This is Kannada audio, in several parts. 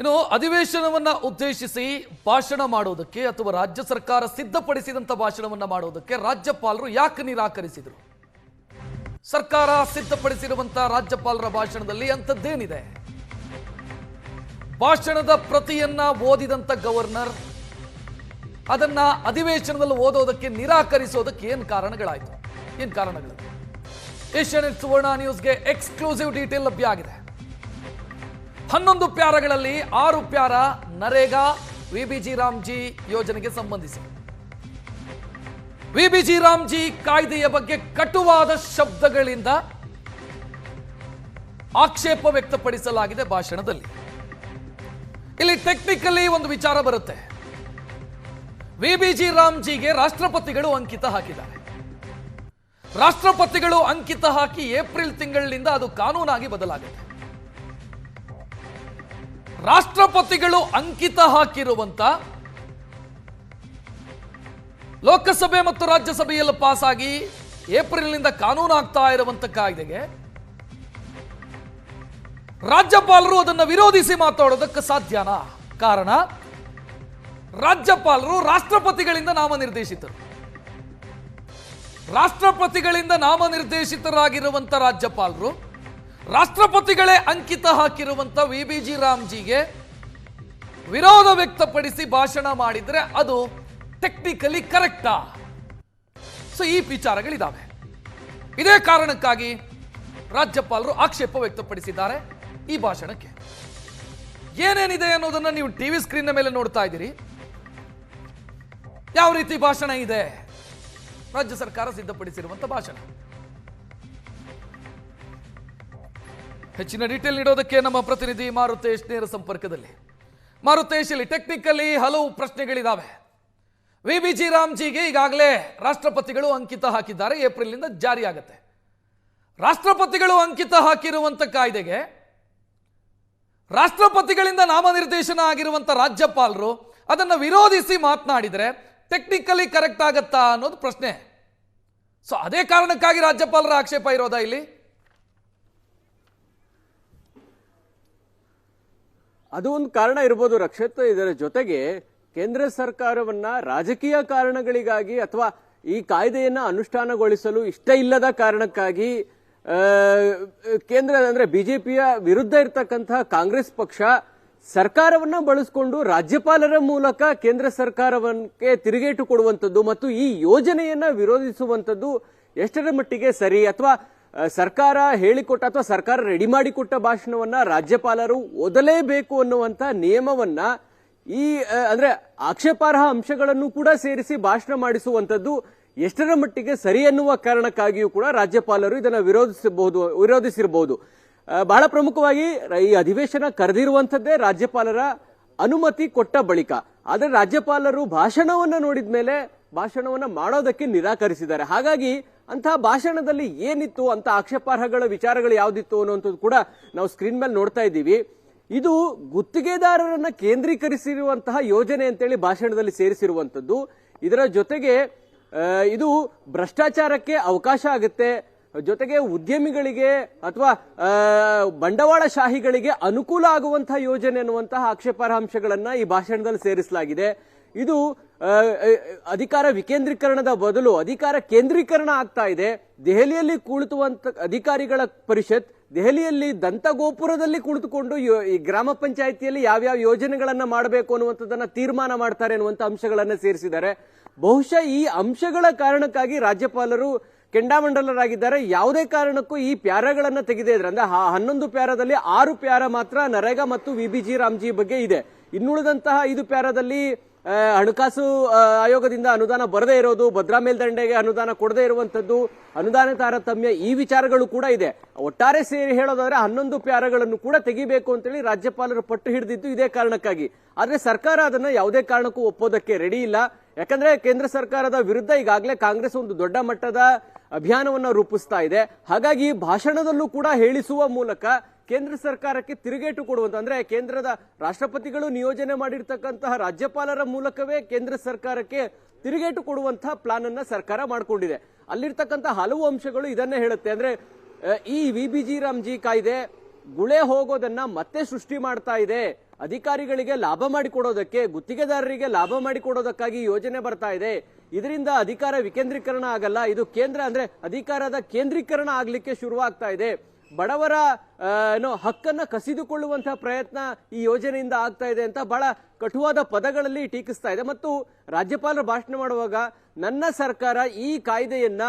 ಇನ್ನು ಅಧಿವೇಶನವನ್ನ ಉದ್ದೇಶಿಸಿ ಭಾಷಣ ಮಾಡೋದಕ್ಕೆ ಅಥವಾ ರಾಜ್ಯ ಸರ್ಕಾರ ಸಿದ್ಧಪಡಿಸಿದಂತ ಭಾಷಣವನ್ನ ಮಾಡೋದಕ್ಕೆ ರಾಜ್ಯಪಾಲರು ಯಾಕೆ ನಿರಾಕರಿಸಿದರು? ಸರ್ಕಾರ ಸಿದ್ಧಪಡಿಸಿರುವಂತಹ ರಾಜ್ಯಪಾಲರ ಭಾಷಣದಲ್ಲಿ ಅಂಥದ್ದೇನಿದೆ? ಭಾಷಣದ ಪ್ರತಿಯನ್ನ ಓದಿದಂಥ ಗವರ್ನರ್, ಅದನ್ನ ಅಧಿವೇಶನದಲ್ಲಿ ಓದೋದಕ್ಕೆ ನಿರಾಕರಿಸೋದಕ್ಕೆ ಏನ್ ಕಾರಣಗಳಾಯಿತು? ಏನ್ ಕಾರಣಗಳು? ಏಷ್ಯಾನೆಟ್ ಸುವರ್ಣ ನ್ಯೂಸ್ಗೆ ಎಕ್ಸ್ಕ್ಲೂಸಿವ್ ಡೀಟೇಲ್ ಲಭ್ಯ ಆಗಿದೆ. ಹನ್ನೊಂದು ಪ್ಯಾರಗಳಲ್ಲಿ ಆರು ಪ್ಯಾರ ನರೇಗಾ, ವಿಬಿಜಿ ರಾಮ್ಜಿ ಯೋಜನೆಗೆ ಸಂಬಂಧಿಸಿ ವಿಬಿಜಿ ರಾಮ್ಜಿ ಕಾಯ್ದೆಯ ಬಗ್ಗೆ ಕಟುವಾದ ಶಬ್ದಗಳಿಂದ ಆಕ್ಷೇಪ ವ್ಯಕ್ತಪಡಿಸಲಾಗಿದೆ ಭಾಷಣದಲ್ಲಿ. ಇಲ್ಲಿ ಟೆಕ್ನಿಕಲಿ ಒಂದು ವಿಚಾರ ಬರುತ್ತೆ. ವಿಬಿಜಿ ರಾಮ್ಜಿಗೆ ರಾಷ್ಟ್ರಪತಿಗಳು ಅಂಕಿತ ಹಾಕಿದ್ದಾರೆ. ರಾಷ್ಟ್ರಪತಿಗಳು ಅಂಕಿತ ಹಾಕಿ ಏಪ್ರಿಲ್ ತಿಂಗಳಿನಿಂದ ಅದು ಕಾನೂನಾಗಿ ಬದಲಾಗುತ್ತೆ. ರಾಷ್ಟ್ರಪತಿಗಳು ಅಂಕಿತ ಹಾಕಿರುವಂತ ಲೋಕಸಭೆ ಮತ್ತು ರಾಜ್ಯಸಭೆಯಲ್ಲಿ ಪಾಸ್ ಆಗಿ ಏಪ್ರಿಲ್ನಿಂದ ಕಾನೂನು ಆಗ್ತಾ ಇರುವಂತ ಕಾಯ್ದೆಗೆ ರಾಜ್ಯಪಾಲರು ಅದನ್ನು ವಿರೋಧಿಸಿ ಮಾತಾಡೋದಕ್ಕೆ ಸಾಧ್ಯನಾ? ಕಾರಣ, ರಾಜ್ಯಪಾಲರು ರಾಷ್ಟ್ರಪತಿಗಳಿಂದ ನಾಮನಿರ್ದೇಶಿತರು. ರಾಷ್ಟ್ರಪತಿಗಳಿಂದ ನಾಮನಿರ್ದೇಶಿತರಾಗಿರುವಂತ ರಾಜ್ಯಪಾಲರು ರಾಷ್ಟ್ರಪತಿಗಳೇ ಅಂಕಿತ ಹಾಕಿರುವಂತ ವಿ ಬಿ ಜಿ ರಾಮ್ಜಿಗೆ ವಿರೋಧ ವ್ಯಕ್ತಪಡಿಸಿ ಭಾಷಣ ಮಾಡಿದ್ರೆ ಅದು ಟೆಕ್ನಿಕಲಿ ಕರೆಕ್ಟಾ ಸೊ ಈ ವಿಚಾರಗಳಿದಾವೆ. ಇದೇ ಕಾರಣಕ್ಕಾಗಿ ರಾಜ್ಯಪಾಲರು ಆಕ್ಷೇಪ ವ್ಯಕ್ತಪಡಿಸಿದ್ದಾರೆ ಈ ಭಾಷಣಕ್ಕೆ. ಏನೇನಿದೆ ಅನ್ನೋದನ್ನ ನೀವು ಟಿವಿ ಸ್ಕ್ರೀನ್ ಮೇಲೆ ನೋಡ್ತಾ ಇದ್ದೀರಿ. ಯಾವ ರೀತಿ ಭಾಷಣ ಇದೆ? ರಾಜ್ಯ ಸರ್ಕಾರ ಸಿದ್ಧಪಡಿಸಿರುವಂತ ಭಾಷಣ. ಹೆಚ್ಚಿನ ಡೀಟೇಲ್ ನೀಡೋದಕ್ಕೆ ನಮ್ಮ ಪ್ರತಿನಿಧಿ ಮಾರುತೇಶ್ ನೇರ ಸಂಪರ್ಕದಲ್ಲಿ. ಮಾರುತೇಶ್ ಇಲ್ಲಿ ಟೆಕ್ನಿಕಲಿ ಹಲವು ಪ್ರಶ್ನೆಗಳಿದಾವೆ. ವಿ ಬಿ ಜಿ ರಾಮ್ಜಿಗೆ ಈಗಾಗಲೇ ರಾಷ್ಟ್ರಪತಿಗಳು ಅಂಕಿತ ಹಾಕಿದ್ದಾರೆ, ಏಪ್ರಿಲ್ನಿಂದ ಜಾರಿಯಾಗತ್ತೆ. ರಾಷ್ಟ್ರಪತಿಗಳು ಅಂಕಿತ ಹಾಕಿರುವಂತ ಕಾಯ್ದೆಗೆ ರಾಷ್ಟ್ರಪತಿಗಳಿಂದ ನಾಮನಿರ್ದೇಶನ ಆಗಿರುವಂತ ರಾಜ್ಯಪಾಲರು ಅದನ್ನು ವಿರೋಧಿಸಿ ಮಾತನಾಡಿದರೆ ಟೆಕ್ನಿಕಲಿ ಕರೆಕ್ಟ್ ಆಗತ್ತಾ ಅನ್ನೋದು ಪ್ರಶ್ನೆ. ಸೊ ಅದೇ ಕಾರಣಕ್ಕಾಗಿ ರಾಜ್ಯಪಾಲರ ಆಕ್ಷೇಪ ಇರೋದಾ ಇಲ್ಲಿ? ಅದು ಒಂದು ಕಾರಣ ಇರ್ಬೋದು. ರಕ್ಷಿತ್ ಇದರ ಜೊತೆಗೆ ಕೇಂದ್ರ ಸರ್ಕಾರವನ್ನ ರಾಜಕೀಯ ಕಾರಣಗಳಿಗಾಗಿ ಅಥವಾ ಈ ಕಾಯ್ದೆಯನ್ನ ಅನುಷ್ಠಾನಗೊಳಿಸಲು ಇಷ್ಟ ಇಲ್ಲದ ಕಾರಣಕ್ಕಾಗಿ ಕೇಂದ್ರ ಅಂದ್ರೆ ಬಿಜೆಪಿಯ ವಿರುದ್ಧ ಇರತಕ್ಕಂತಹ ಕಾಂಗ್ರೆಸ್ ಪಕ್ಷ ಸರ್ಕಾರವನ್ನ ಬಳಸಿಕೊಂಡು ರಾಜ್ಯಪಾಲರ ಮೂಲಕ ಕೇಂದ್ರ ಸರ್ಕಾರವನ್ಗೆ ತಿರುಗೇಟು ಕೊಡುವಂಥದ್ದು ಮತ್ತು ಈ ಯೋಜನೆಯನ್ನ ವಿರೋಧಿಸುವಂಥದ್ದು ಎಷ್ಟರ ಮಟ್ಟಿಗೆ ಸರಿ ಅಥವಾ ಸರ್ಕಾರ ಹೇಳಿಕೊಟ್ಟ ಅಥವಾ ಸರ್ಕಾರ ರೆಡಿ ಮಾಡಿಕೊಟ್ಟ ಭಾಷಣವನ್ನ ರಾಜ್ಯಪಾಲರು ಓದಲೇಬೇಕು ಅನ್ನುವಂತ ನಿಯಮವನ್ನ ಈ ಅಂದ್ರೆ ಆಕ್ಷೇಪಾರ್ಹ ಅಂಶಗಳನ್ನು ಕೂಡ ಸೇರಿಸಿ ಭಾಷಣ ಮಾಡಿಸುವಂತದ್ದು ಎಷ್ಟರ ಮಟ್ಟಿಗೆ ಸರಿ ಎನ್ನುವ ಕಾರಣಕ್ಕಾಗಿಯೂ ಕೂಡ ರಾಜ್ಯಪಾಲರು ಇದನ್ನ ವಿರೋಧಿಸಬಹುದು ವಿರೋಧಿಸಿರಬಹುದು ಬಹಳ ಪ್ರಮುಖವಾಗಿ ಈ ಅಧಿವೇಶನ ಕರೆದಿರುವಂತದ್ದೇ ರಾಜ್ಯಪಾಲರ ಅನುಮತಿ ಕೊಟ್ಟ ಬಳಿಕ. ಆದರೆ ರಾಜ್ಯಪಾಲರು ಭಾಷಣವನ್ನ ನೋಡಿದ ಮೇಲೆ ಭಾಷಣವನ್ನ ಮಾಡೋದಕ್ಕೆ ನಿರಾಕರಿಸಿದ್ದಾರೆ. ಹಾಗಾಗಿ ಅಂತಹ ಭಾಷಣದಲ್ಲಿ ಏನಿತ್ತು ಅಂತ ಆಕ್ಷೇಪಾರ್ಹಗಳ ವಿಚಾರಗಳು ಯಾವ್ದಿತ್ತು ಅನ್ನುವಂಥದ್ದು ಕೂಡ ನಾವು ಸ್ಕ್ರೀನ್ ಮೇಲೆ ನೋಡ್ತಾ ಇದ್ದೀವಿ. ಇದು ಗುತ್ತಿಗೆದಾರರನ್ನ ಕೇಂದ್ರೀಕರಿಸಿರುವಂತಹ ಯೋಜನೆ ಅಂತೇಳಿ ಭಾಷಣದಲ್ಲಿ ಸೇರಿಸಿರುವಂತದ್ದು ಇದರ ಜೊತೆಗೆ ಇದು ಭ್ರಷ್ಟಾಚಾರಕ್ಕೆ ಅವಕಾಶ ಆಗುತ್ತೆ. ಜೊತೆಗೆ ಉದ್ಯಮಿಗಳಿಗೆ ಅಥವಾ ಬಂಡವಾಳಶಾಹಿಗಳಿಗೆ ಅನುಕೂಲ ಆಗುವಂತಹ ಯೋಜನೆ ಅನ್ನುವಂತಹ ಆಕ್ಷೇಪಾರ್ಹ ಅಂಶಗಳನ್ನ ಈ ಭಾಷಣದಲ್ಲಿ ಸೇರಿಸಲಾಗಿದೆ. ಇದು ಅಧಿಕಾರ ವಿಕೇಂದ್ರೀಕರಣದ ಬದಲು ಅಧಿಕಾರ ಕೇಂದ್ರೀಕರಣ ಆಗ್ತಾ ಇದೆ. ದೆಹಲಿಯಲ್ಲಿ ಕುಳಿತುವಂತ ಅಧಿಕಾರಿಗಳ ಪರಿಷತ್ ದೆಹಲಿಯಲ್ಲಿ ದಂತಗೋಪುರದಲ್ಲಿ ಕುಳಿತುಕೊಂಡು ಯೋ- ಈ ಗ್ರಾಮ ಪಂಚಾಯಿತಿಯಲ್ಲಿ ಯಾವ್ಯಾವ ಯೋಜನೆಗಳನ್ನ ಮಾಡಬೇಕು ಅನ್ನುವಂಥದ್ದನ್ನ ತೀರ್ಮಾನ ಮಾಡ್ತಾರೆ ಅನ್ನುವಂಥ ಅಂಶಗಳನ್ನ ಸೇರಿಸಿದ್ದಾರೆ. ಬಹುಶಃ ಈ ಅಂಶಗಳ ಕಾರಣಕ್ಕಾಗಿ ರಾಜ್ಯಪಾಲರು ಕೆಂಡಾಮಂಡಲರಾಗಿದ್ದಾರೆ. ಯಾವುದೇ ಕಾರಣಕ್ಕೂ ಈ ಪ್ಯಾರಗಳನ್ನ ತೆಗೆದೇ ಇದ್ರೆ, ಅಂದ್ರೆ ಹನ್ನೊಂದು ಪ್ಯಾರದಲ್ಲಿ ಆರು ಪ್ಯಾರ ಮಾತ್ರ ನರೇಗಾ ಮತ್ತು ವಿಬಿಜಿ ರಾಮ್ಜಿ ಬಗ್ಗೆ ಇದೆ. ಇನ್ನುಳಿದಂತಹ ಐದು ಪ್ಯಾರಾದಲ್ಲಿ ಹಣಕಾಸು ಆಯೋಗದಿಂದ ಅನುದಾನ ಬರದೇ ಇರೋದು, ಭದ್ರಾ ಮೇಲ್ದಂಡೆಗೆ ಅನುದಾನ ಕೊಡದೇ ಇರುವಂತದ್ದು ಅನುದಾನ ತಾರತಮ್ಯ ಈ ವಿಚಾರಗಳು ಕೂಡ ಇದೆ. ಒಟ್ಟಾರೆ ಸೇರಿ ಹೇಳೋದಾದ್ರೆ ಹನ್ನೊಂದು ಪ್ಯಾರಗಳನ್ನು ಕೂಡ ತೆಗಿಬೇಕು ಅಂತೇಳಿ ರಾಜ್ಯಪಾಲರು ಪಟ್ಟು ಹಿಡಿದಿದ್ದು ಇದೇ ಕಾರಣಕ್ಕಾಗಿ. ಆದ್ರೆ ಸರ್ಕಾರ ಅದನ್ನ ಯಾವುದೇ ಕಾರಣಕ್ಕೂ ಒಪ್ಪೋದಕ್ಕೆ ರೆಡಿ ಇಲ್ಲ. ಯಾಕಂದ್ರೆ ಕೇಂದ್ರ ಸರ್ಕಾರದ ವಿರುದ್ಧ ಈಗಾಗಲೇ ಕಾಂಗ್ರೆಸ್ ಒಂದು ದೊಡ್ಡ ಮಟ್ಟದ ಅಭಿಯಾನವನ್ನ ರೂಪಿಸ್ತಾ ಇದೆ. ಹಾಗಾಗಿ ಭಾಷಣದಲ್ಲೂ ಕೂಡ ಹೇಳಿಸುವ ಮೂಲಕ ಕೇಂದ್ರ ಸರ್ಕಾರಕ್ಕೆ ತಿರುಗೇಟು ಕೊಡುವಂತ, ಅಂದ್ರೆ ಕೇಂದ್ರದ ರಾಷ್ಟ್ರಪತಿಗಳು ನಿಯೋಜನೆ ಮಾಡಿರ್ತಕ್ಕಂತಹ ರಾಜ್ಯಪಾಲರ ಮೂಲಕವೇ ಕೇಂದ್ರ ಸರ್ಕಾರಕ್ಕೆ ತಿರುಗೇಟು ಕೊಡುವಂತಹ ಪ್ಲಾನ್ ಅನ್ನ ಸರ್ಕಾರ ಮಾಡಿಕೊಂಡಿದೆ. ಅಲ್ಲಿರ್ತಕ್ಕಂತಹ ಹಲವು ಅಂಶಗಳು ಇದನ್ನೇ ಹೇಳುತ್ತೆ. ಅಂದ್ರೆ ಈ ವಿ ಬಿ ಜಿ ರಾಮ್ಜಿ ಕಾಯ್ದೆ ಗುಳೆ ಹೋಗೋದನ್ನ ಮತ್ತೆ ಸೃಷ್ಟಿ ಮಾಡ್ತಾ ಇದೆ. ಅಧಿಕಾರಿಗಳಿಗೆ ಲಾಭ ಮಾಡಿಕೊಡೋದಕ್ಕೆ ಗುತ್ತಿಗೆದಾರರಿಗೆ ಲಾಭ ಮಾಡಿಕೊಡೋದಕ್ಕಾಗಿ ಯೋಜನೆ ಬರ್ತಾ ಇದೆ. ಇದರಿಂದ ಅಧಿಕಾರ ವಿಕೇಂದ್ರೀಕರಣ ಆಗಲ್ಲ. ಇದು ಕೇಂದ್ರ, ಅಂದ್ರೆ ಅಧಿಕಾರದ ಕೇಂದ್ರೀಕರಣ ಆಗ್ಲಿಕ್ಕೆ ಶುರುವಾಗ್ತಾ ಇದೆ. ಬಡವರ ಏನೋ ಹಕ್ಕನ್ನ ಕಸಿದುಕೊಳ್ಳುವಂತಹ ಪ್ರಯತ್ನ ಈ ಯೋಜನೆಯಿಂದ ಆಗ್ತಾ ಇದೆ ಅಂತ ಬಹಳ ಕಟುವಾದ ಪದಗಳಲ್ಲಿ ಟೀಕಿಸ್ತಾ ಇದೆ. ಮತ್ತು ರಾಜ್ಯಪಾಲರು ಭಾಷಣ ಮಾಡುವಾಗ, ನನ್ನ ಸರ್ಕಾರ ಈ ಕಾಯ್ದೆಯನ್ನ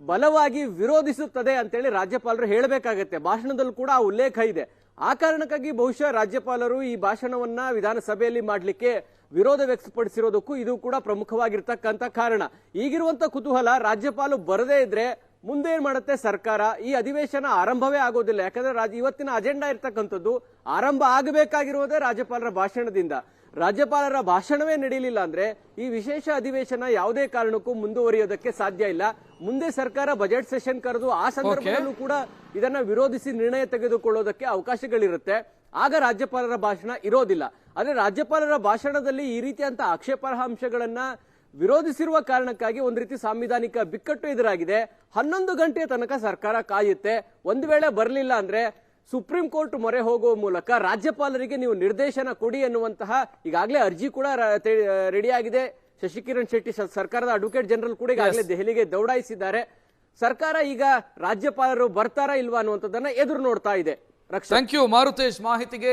ಬಲವಾಗಿ ವಿರೋಧಿಸುತ್ತದೆ ಅಂತೇಳಿ ರಾಜ್ಯಪಾಲರು ಹೇಳಬೇಕಾಗತ್ತೆ. ಭಾಷಣದಲ್ಲೂ ಕೂಡ ಆ ಉಲ್ಲೇಖ ಇದೆ. ಆ ಕಾರಣಕ್ಕಾಗಿ ಬಹುಶಃ ರಾಜ್ಯಪಾಲರು ಈ ಭಾಷಣವನ್ನ ವಿಧಾನಸಭೆಯಲ್ಲಿ ಮಾಡಲಿಕ್ಕೆ ವಿರೋಧ ವ್ಯಕ್ತಪಡಿಸಿರೋದಕ್ಕೂ ಇದು ಕೂಡ ಪ್ರಮುಖವಾಗಿರ್ತಕ್ಕಂಥ ಕಾರಣ. ಈಗಿರುವಂತ ಕುತೂಹಲ ರಾಜ್ಯಪಾಲ ಬರದೇ ಇದ್ರೆ ಮುಂದೆ ಏನ್ ಮಾಡುತ್ತೆ ಸರ್ಕಾರ? ಈ ಅಧಿವೇಶನ ಆರಂಭವೇ ಆಗೋದಿಲ್ಲ. ಯಾಕಂದ್ರೆ ಇವತ್ತಿನ ಅಜೆಂಡಾ ಇರ್ತಕ್ಕಂಥದ್ದು ಆರಂಭ ಆಗಬೇಕಾಗಿರುವುದೇ ರಾಜ್ಯಪಾಲರ ಭಾಷಣದಿಂದ. ರಾಜ್ಯಪಾಲರ ಭಾಷಣವೇ ನಡೆಯಲಿಲ್ಲ ಅಂದ್ರೆ ಈ ವಿಶೇಷ ಅಧಿವೇಶನ ಯಾವುದೇ ಕಾರಣಕ್ಕೂ ಮುಂದುವರಿಯೋದಕ್ಕೆ ಸಾಧ್ಯ ಇಲ್ಲ. ಮುಂದೆ ಸರ್ಕಾರ ಬಜೆಟ್ ಸೆಷನ್ ಕರೆದು ಆ ಸಂದರ್ಭದಲ್ಲೂ ಕೂಡ ಇದನ್ನ ವಿರೋಧಿಸಿ ನಿರ್ಣಯ ತೆಗೆದುಕೊಳ್ಳೋದಕ್ಕೆ ಅವಕಾಶಗಳಿರುತ್ತೆ. ಆಗ ರಾಜ್ಯಪಾಲರ ಭಾಷಣ ಇರೋದಿಲ್ಲ. ಆದ್ರೆ ರಾಜ್ಯಪಾಲರ ಭಾಷಣದಲ್ಲಿ ಈ ರೀತಿಯಂತ ಆಕ್ಷೇಪಾರ್ಹ ಅಂಶಗಳನ್ನ ವಿರೋಧಿಸಿರುವ ಕಾರಣಕ್ಕಾಗಿ ಒಂದು ರೀತಿ ಸಾಂವಿಧಾನಿಕ ಬಿಕ್ಕಟ್ಟು ಎದುರಾಗಿದೆ. ಹನ್ನೊಂದು ಗಂಟೆಯ ತನಕ ಸರ್ಕಾರ ಕಾಯುತ್ತೆ. ಒಂದು ವೇಳೆ ಬರಲಿಲ್ಲ ಅಂದ್ರೆ ಸುಪ್ರೀಂ ಕೋರ್ಟ್ ಮೊರೆ ಹೋಗುವ ಮೂಲಕ ರಾಜ್ಯಪಾಲರಿಗೆ ನೀವು ನಿರ್ದೇಶನ ಕೊಡಿ ಎನ್ನುವಂತಹ ಈಗಾಗಲೇ ಅರ್ಜಿ ಕೂಡ ರೆಡಿಯಾಗಿದೆ ಆಗಿದೆ. ಶಶಿಕಿರಣ್ ಶೆಟ್ಟಿ ಸರ್ಕಾರದ ಅಡ್ವೊಕೇಟ್ ಜನರಲ್ ಕೂಡ ಈಗಾಗಲೇ ದೆಹಲಿಗೆ ದೌಡಾಯಿಸಿದ್ದಾರೆ. ಸರ್ಕಾರ ಈಗ ರಾಜ್ಯಪಾಲರು ಬರ್ತಾರಾ ಇಲ್ವಾ ಅನ್ನುವಂಥದ್ದನ್ನ ಎದುರು ನೋಡ್ತಾ ಇದೆ. ಥ್ಯಾಂಕ್ ಯು ಮಾರುತೇಶ್ ಮಾಹಿತಿಗೆ.